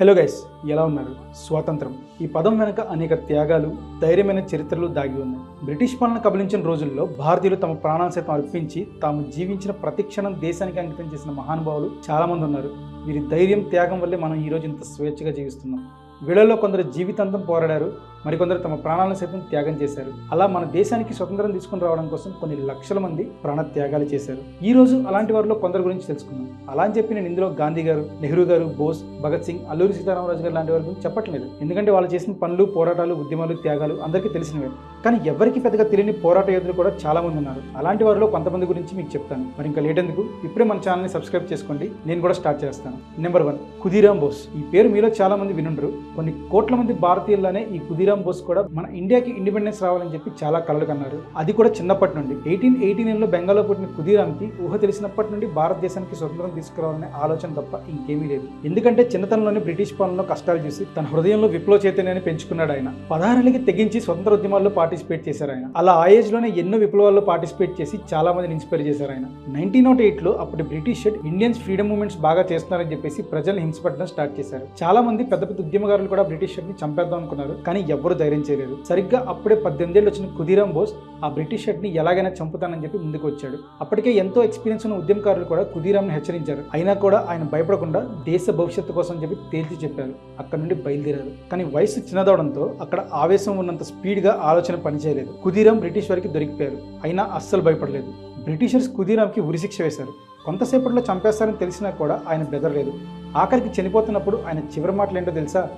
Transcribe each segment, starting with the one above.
Hello guys ఎలా ఉన్నారు? స్వాతంత్రం. ఈ పదం వెనుక అనేక త్యాగాలు ధైర్యమైన చరిత్రలు దాగి ఉన్నాయి. బ్రిటిష్ పాలన కబలించిన రోజుల్లో భారతీయులు తమ ప్రాణాలు సైతం అర్పించి తాము జీవించిన ప్రతిక్షణం దేశానికి అంకితం చేసిన మహానుభావులు చాలామంది ఉన్నారు. వీరి ధైర్యం త్యాగం వల్లే మనం ఈ ఇంత స్వేచ్ఛగా జీవిస్తున్నాం. వీళ్ళలో కొందరు జీవితాంతం పోరాడారు మరికొందరు తమ ప్రాణాలను సైతం త్యాగం చేశారు. అలా మన దేశానికి స్వతంత్రం తీసుకుని రావడం కోసం కొన్ని లక్షల మంది ప్రాణ త్యాగాలు చేశారు. ఈ రోజు అలాంటి వారిలో కొందరు గురించి తెలుసుకుందాం. అలా అని చెప్పి నేను ఇందులో గాంధీ గారు నెహ్రూ గారు బోస్ భగత్ సింగ్ అల్లూరి సీతారామరాజు గారు లాంటి వారి గురించి చెప్పట్లేదు. ఎందుకంటే వాళ్ళు చేసిన పనులు పోరాటాలు ఉద్యమాలు త్యాగాలు అందరికీ తెలిసినవే. కానీ ఎవరికి పెద్దగా తెలియని పోరాట యోధులు కూడా చాలా మంది ఉన్నారు. అలాంటి వారిలో కొంతమంది గురించి మీకు చెప్తాను. మరి ఇంకా లేట్ ఎందుకు ఇప్పుడే మన ఛానల్ని సబ్స్క్రైబ్ చేసుకోండి. నేను కూడా స్టార్ట్ చేస్తాను. Number one Khudiram Bose. ఈ పేరు మీలో చాలా మంది వినుండరు. కొన్ని కోట్ల మంది భారతీయుల్లోనే ఈ కుదీరామ్ బోస్ కూడా మన ఇండియాకి ఇండిపెండెన్స్ రావాలని చెప్పి చాలా కలలు కన్నారు. అది కూడా చిన్నప్పటి నుండి. ఎయిటీన్ ఎయిటీ నైన్లో బెంగాల్లో పుట్టిన కుదీరామ్కి ఊహ తెలిసినప్పటి నుండి భారతదేశానికి స్వతంత్రం తీసుకురావాలనే ఆలోచన తప్ప ఇంకేమీ లేదు. ఎందుకంటే చిన్నతనంలోనే బ్రిటిష్ పాలనలో కష్టాలు చూసి తన హృదయంలో విప్లవ చైతన్యాన్ని పెంచుకున్నాడు ఆయన. పదహారేళ్ళకి తెగించి స్వతంత్ర ఉద్యమాల్లో పార్టిసిపేట్ చేశారు ఆయన. అలా ఆ ఏజ్లోనే ఎన్నో విప్లవాల్లో పార్టిసిపేట్ చేసి చాలా మందిని ఇన్స్పైర్ చేశారు ఆయన. నైన్టీన్ నాట్ ఎయిట్లో అప్పటి బ్రిటిష్ ఇండియన్స్ ఫ్రీడమ్ మూమెంట్స్ బాగా చేస్తున్నారని చెప్పేసి ప్రజల్ని హింసపడడం స్టార్ట్ చేశారు. చాలా మంది పెద్ద పెద్ద ఉద్యమకారులు కూడా బ్రిటిష్ని చంపేద్దాం అనుకున్నారు. కానీ ఎవ్వరూ ధైర్యం చేయలేదు. సరిగ్గా అప్పుడే పద్దెనిమిది ఏళ్ళు వచ్చిన కుదిరాం బోస్ ఆ బ్రిటిష్ని ఎలాగైనా చంపుతానని చెప్పి ముందుకు వచ్చాడు అప్పటికే ఎంతో ఎక్స్పీరియన్స్ ఉన్న ఉద్యమకారులు కూడా కుదీరాంని హెచ్చరించారు. అయినా కూడా ఆయన భయపడకుండా దేశ భవిష్యత్తు కోసం చెప్పి తేల్చి చెప్పారు. అక్కడ నుండి బయలుదేరారు. కానీ వయసు చిన్నదవడంతో అక్కడ ఆవేశం ఉన్నంత స్పీడ్గా ఆలోచన పనిచేయలేదు. కుదీరాం బ్రిటిష్ వారికి దొరికిపోయారు. అయినా అస్సలు భయపడలేదు. బ్రిటిషర్స్ కుదిరాంకి ఉరిశిక్ష వేశారు. కొంతసేపట్లో చంపేస్తారని తెలిసినా కూడా ఆయన బెదరలేదు. ఆఖరికి చనిపోతున్నప్పుడు ఆయన చివరి మాటలు ఏంటో తెలుసా?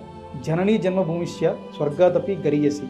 జననీ జన్మభూమిష్య స్వర్గాదపి గరియసి.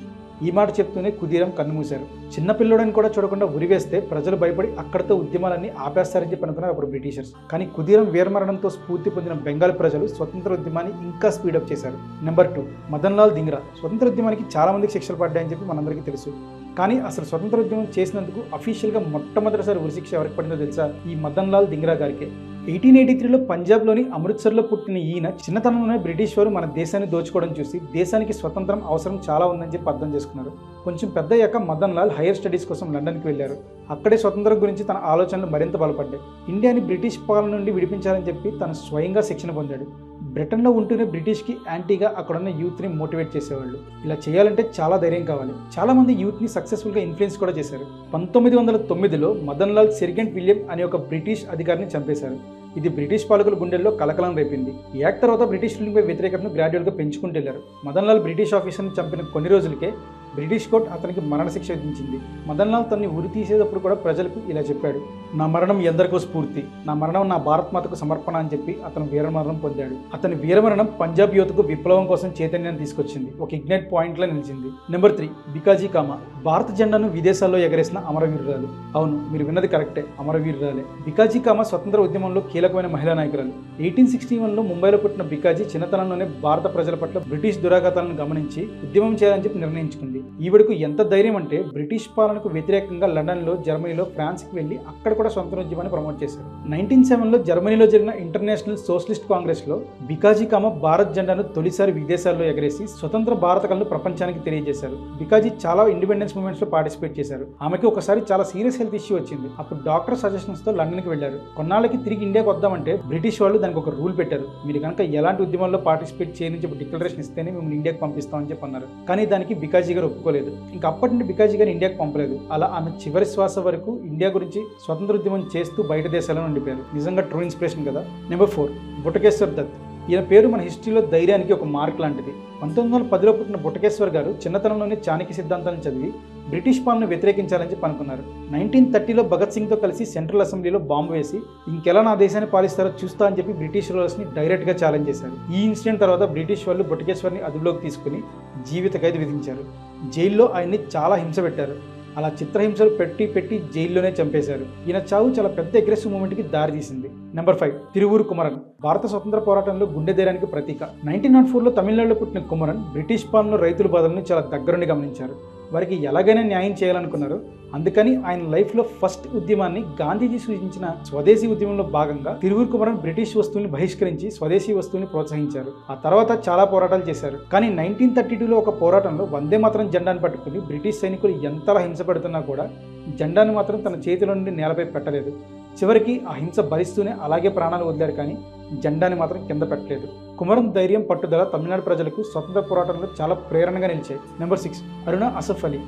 ఈ మాట చెప్తూనే కుదీరం కన్నుమూశారు. చిన్న పిల్లోడని కూడా చూడకుండా ఉరివేస్తే ప్రజలు భయపడి అక్కడితో ఉద్యమాలన్నీ ఆపేస్తారని చెప్పి అనుకున్నారు అప్పుడు బ్రిటిషర్స్. కానీ కుదీరం వీరమరణంతో స్ఫూర్తి పొందిన బెంగాల్ ప్రజలు స్వతంత్ర ఉద్యమాన్ని ఇంకా స్పీడప్ చేశారు. Number two Madan Lal Dhingra. స్వతంత్ర ఉద్యమానికి చాలా మందికి శిక్షలు పడ్డాయని చెప్పి మనందరికీ తెలుసు. కానీ అసలు స్వతంత్ర ఉద్యమం చేసినందుకు అఫీషియల్గా మొట్టమొదటిసారి ఉరిశిక్ష ఎవరికి పడిందో తెలుసా? ఈ మదన్ లాల్ దింగ్రా గారికే. ఎయిటీన్ ఎయిటీ త్రీలో పంజాబ్లోని అమృత్సర్లో పుట్టిన ఈయన చిన్నతనంలోనే బ్రిటిష్ వారు మన దేశాన్ని దోచుకోవడం చూసి దేశానికి స్వతంత్రం అవసరం చాలా ఉందని చెప్పి అర్థం చేసుకున్నారు. కొంచెం పెద్ద అయ్యాక మదన్ లాల్ హైయర్ స్టడీస్ కోసం లండన్కి వెళ్ళారు. అక్కడే స్వతంత్రం గురించి తన ఆలోచనలు మరింత బలపడ్డాయి. ఇండియాని బ్రిటిష్ పాలన నుండి విడిపించాలని చెప్పి తను స్వయంగా శిక్షణ పొందాడు. బ్రిటన్లో ఉంటూనే బ్రిటిష్కి యాంటీగా అక్కడున్న యూత్ని మోటివేట్ చేసేవాళ్ళు. ఇలా చేయాలంటే చాలా ధైర్యం కావాలి. చాలామంది యూత్ని సక్సెస్ఫుల్గా ఇన్ఫ్లుయెన్స్ కూడా చేశారు. పంతొమ్మిది వందల తొమ్మిదిలో మదన్ లాల్ సెరిగెంట్ విలియం అనే ఒక బ్రిటిష్ అధికారిని చంపేశారు. ఇది బ్రిటిష్ పాలకుల గుండెల్లో కలకలం రేపింది. ఈ యాక్ట్ తర్వాత బ్రిటిష్ రూలింగ్పై వ్యతిరేకతను గ్రాడ్యువల్గా పెంచుకుంటూ వెళ్ళారు మదన్లాల్ బ్రిటిష్ ఆఫీసర్ని చంపిన కొన్ని రోజులకే బ్రిటిష్ కోర్టు అతనికి మరణశిక్ష విధించింది. మదన్లాల్ తనని ఉరి తీసేటప్పుడు కూడా ప్రజలకు ఇలా చెప్పాడు. నా మరణం ఎందరికో స్ఫూర్తి. నా మరణం నా భారత్ మాతకు సమర్పణ అని చెప్పి అతను వీరమరణం పొందాడు. అతని వీరమరణం పంజాబ్ యువతకు విప్లవం కోసం చైతన్యాన్ని తీసుకొచ్చింది. ఒక ఇగ్నైట్ పాయింట్లో నిలిచింది. Number three Bhikaji Cama. భారత జెండాను విదేశాల్లో ఎగరేసిన అమరవీరురాలు. అవును మీరు విన్నది కరెక్టే. అమరవీరురాలే. బికాజీ కామా స్వతంత్ర ఉద్యమంలో కీలకమైన మహిళా నాయకురాలు. ఎయిటీన్ సిక్స్టీ వన్లో ముంబైలో పుట్టిన బికాజీ చిన్నతనంలోనే భారత ప్రజల పట్ల బ్రిటిష్ దురాఘాతాలను గమనించి ఉద్యమం చేయాలని చెప్పి నిర్ణయించుకుంది. ఈవిడకు ఎంత ధైర్యం అంటే బ్రిటిష్ పాలనకు వ్యతిరేకంగా లండన్లో జర్మనీలో ఫ్రాన్స్కి వెళ్ళి అక్కడ కూడా సొంత ఉద్యమాన్ని ప్రమోట్ చేశారు. నైన్టీన్ సెవెన్లో జర్మనీలో జరిగిన ఇంటర్నేషనల్ సోషలిస్ట్ కాంగ్రెస్లో బికాజీ కామ భారత్ జెండాను తొలిసారి విదేశాల్లో ఎగరేసి స్వతంత్ర భారత కళను ప్రపంచానికి తెలియజేశారు. బికాజీ చాలా ఇండిపెండెన్స్ మూవ్మెంట్స్లో పార్టిసిపేట్ చేశారు. ఆమెకి ఒకసారి చాలా సీరియస్ హెల్త్ ఇష్యూ వచ్చింది. అప్పుడు డాక్టర్ సజెషన్స్తో లండన్కి లండన్కి కొన్నాళ్ళకి తిరిగి ఇండియాకి వద్దామంటే బ్రిటిష్ వాళ్ళు దానికి ఒక రూల్ పెట్టారు. మీరు కనుక ఎలాంటి ఉద్యమాల్లో పార్టిసిపేట్ చేయని చెప్పి డిక్లరేషన్ ఇస్తేనే మేము ఇండియాకి పంపిస్తామని చెప్పి అన్నారు. కానీ దానికి బికాజీ గారు ఒప్పుకోలేదు. ఇంకా అప్పటి నుండి బికాజీ గారిని ఇండియాకు పంపలేదు. అలా ఆమె చివరి శ్వాస వరకు ఇండియా గురించి స్వతంత్ర ఉద్యమం చేస్తూ బయట దేశాలను ఉండిపోయారు. నిజంగా ట్రూ ఇన్స్పిరేషన్ కదా? Number four Batukeshwar Dutt. ఈయన పేరు మన హిస్టరీలో ధైర్యానికి ఒక మార్క్ లాంటిది. పంతొమ్మిది వందల పదిలో పుట్టిన బుటకేశ్వర్ గారు చిన్నతనంలోనే చాణక్య సిద్ధాంతాలను చదివి బ్రిటిష్ పాలన వ్యతిరేకించాలని చెప్పి అనుకున్నారు. నైన్టీన్ థర్టీలో భగత్ సింగ్తో కలిసి సెంట్రల్ అసెంబ్లీలో బాంబు వేసి ఇంకెలా నా దేశాన్ని పాలిస్తారో చూస్తా అని చెప్పి బ్రిటిష్ రూలర్స్ని డైరెక్ట్గా ఛాలెంజ్ చేశారు. ఈ ఇన్సిడెంట్ తర్వాత బ్రిటిష్ వాళ్ళు బుటకేశ్వర్ని అదుపులోకి తీసుకుని జీవిత ఖైదు విధించారు. జైల్లో ఆయన్ని చాలా హింస పెట్టారు. అలా చిత్రహింసలు పెట్టి పెట్టి జైల్లోనే చంపేశారు. ఈయన చావు చాలా పెద్ద అగ్రెసివ్ మూమెంట్కి దారితీసింది నెంబర్ ఫైవ్ తిరువూరు కుమరన్. భారత స్వతంత్ర పోరాటంలో గుండె ధైర్యానికి ప్రతీక. నైన్టీన్ నాట్ ఫోర్లో తమిళనాడులో పుట్టిన కుమరన్ బ్రిటిష్ పాలనలో రైతుల బాధలను చాలా దగ్గరుండి గమనించారు. వారికి ఎలాగైనా న్యాయం చేయాలనుకున్నారు. అందుకని ఆయన లైఫ్లో ఫస్ట్ ఉద్యమాన్ని గాంధీజీ సూచించిన స్వదేశీ ఉద్యమంలో భాగంగా తిరువురు కుమారం బ్రిటిష్ వస్తువుల్ని బహిష్కరించి స్వదేశీ వస్తువుని ప్రోత్సహించారు. ఆ తర్వాత చాలా పోరాటాలు చేశారు. కానీ నైన్టీన్ థర్టీ టూలో ఒక పోరాటంలో వందే మాత్రం జెండాను పట్టుకుని బ్రిటిష్ సైనికులు ఎంతలా హింస పెడుతున్నా కూడా జెండాను మాత్రం తన చేతిలో నుండి నేలపై పెట్టలేదు. చివరికి ఆ హింస భరిస్తూనే అలాగే ప్రాణాలు వదిలారు కానీ జెండాని మాత్రం కింద పెట్టలేదు. కుమరం ధైర్యం పట్టుదల తమిళనాడు ప్రజలకు స్వతంత్ర పోరాటంలో చాలా ప్రేరణగా నిలిచాయి. Number six Aruna Asaf Ali.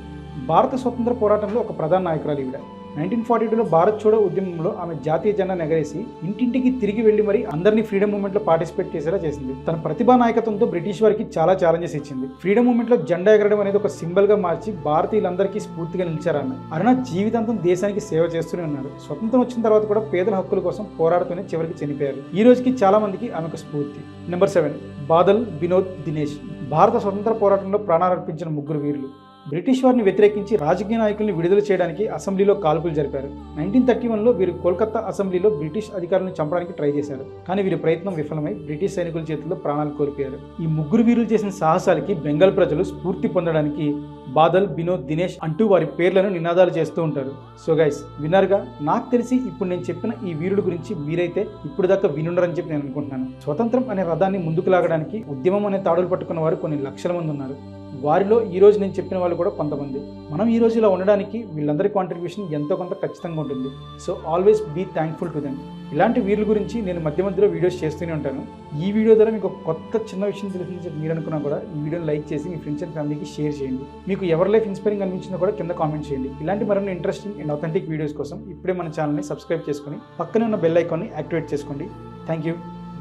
భారత స్వతంత్ర పోరాటంలో ఒక ప్రధాన నాయకురాలు ఈవిడ. నైన్టీన్ ఫార్టీ టూలో భారత్ చోడో ఉద్యమంలో ఆమె జాతీయ జెండా ఎగరేసి ఇంటింటికి తిరిగి వెళ్ళి మరి అందరినీ ఫ్రీడమ్ మూవ్మెంట్లో పార్టిసిపేట్ చేసేలా చేసింది. తన ప్రతిభా నాయకత్వంతో బ్రిటిష్ వారికి చాలా ఛాలెంజెస్ ఇచ్చింది. ఫ్రీడమ్ మూవ్మెంట్లో జెండా ఎగరడం అనేది ఒక సింబల్గా మార్చి భారతీయులందరికీ స్ఫూర్తిగా నిలిచారన్న. అరుణ జీవితాంతం దేశానికి సేవ చేస్తూనే ఉన్నారు స్వతంత్రం వచ్చిన తర్వాత కూడా పేదల హక్కుల కోసం పోరాడుతూనే చివరికి చనిపోయారు. ఈ రోజుకి చాలా మందికి ఆమెకు స్ఫూర్తి. Number seven Badal Vinod Dinesh. భారత స్వతంత్ర పోరాటంలో ప్రాణాలర్పించిన ముగ్గురు వీరులు. బ్రిటిష్ వారిని వ్యతిరేకించి రాజకీయ నాయకుల్ని విడుదల చేయడానికి అసెంబ్లీలో కాల్పులు జరిపారు. నైన్టీన్ థర్టీ వన్లో వీరు కోల్కతా అసెంబ్లీలో బ్రిటిష్ అధికారులను చంపడానికి ట్రై చేశారు. కానీ వీరి ప్రయత్నం విఫలమై బ్రిటిష్ సైనికుల చేతుల్లో ప్రాణాలు కోల్పోయారు. ఈ ముగ్గురు వీరులు చేసిన సాహసాలకి బెంగాల్ ప్రజలు స్ఫూర్తి పొందడానికి బాదల్ వినోద్ దినేష్ అంటూ వారి పేర్లను నినాదాలు చేస్తూ ఉంటారు. సో గైస్ విన్నర్గా? నాకు తెలిసి ఇప్పుడు నేను చెప్పిన ఈ వీరుడు గురించి మీరైతే ఇప్పుడు దాకా వినుండరని చెప్పి నేను అనుకుంటున్నాను. స్వతంత్రం అనే రథాన్ని ముందుకు లాగడానికి ఉద్యమం అనే తాడులు పట్టుకున్న వారు కొన్ని లక్షల మంది ఉన్నారు. వారిలో ఈ రోజు నేను చెప్పిన వాళ్ళు కూడా కొంతమంది. మనం ఈ రోజు ఇలా ఉండడానికి వీళ్ళందరి కాంట్రిబ్యూషన్ ఎంతో కొంత ఖచ్చితంగా ఉంటుంది. So always be thankful to them ఇలాంటి వీళ్ళ గురించి నేను మధ్య మధ్యలో వీడియోస్ చేస్తూనే ఉంటాను. ఈ వీడియో ద్వారా మీకు కొత్త చిన్న విషయం తెలిసింది మీరు అనుకున్నా కూడా ఈ వీడియోని లైక్ చేసి మీ ఫ్రెండ్స్ అండ్ ఫ్యామిలీకి షేర్ చేయండి. మీకు ఎవరి లైఫ్ ఇన్స్పైరింగ్ అనిపించిందో కూడా కింద కామెంట్ చేయండి. ఇలాంటి మరిన్ని ఇంట్రెస్టింగ్ అండ్ అథెంటిక్ వీడియోస్ కోసం ఇప్పుడే మన ఛానల్ని సబ్స్క్రైబ్ చేసుకొని పక్కనే ఉన్న బెల్ ఐకాన్ని యాక్టివేట్ చేసుకోండి. థ్యాంక్ యూ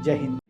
జై హింద్